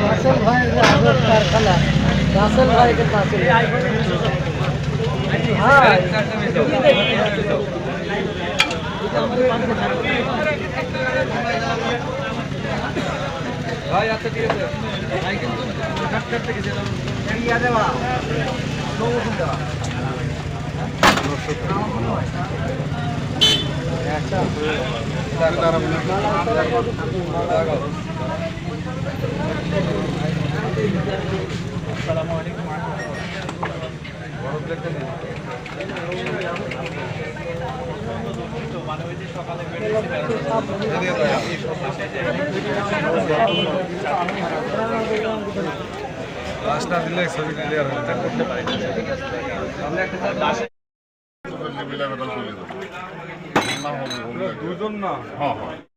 রাসেল ভাই আগের কারখানা রাসেল ভাই এখানে রাসেল হ্যাঁ ভাই আচ্ছা ঠিক আছে গেছিলাম লাস্টটা দিলে ছবি ক্লিয়ার হবে তার করতে পারি। আমরা একটা লেভেলের যাবে দুজন না হ্যাঁ হ্যাঁ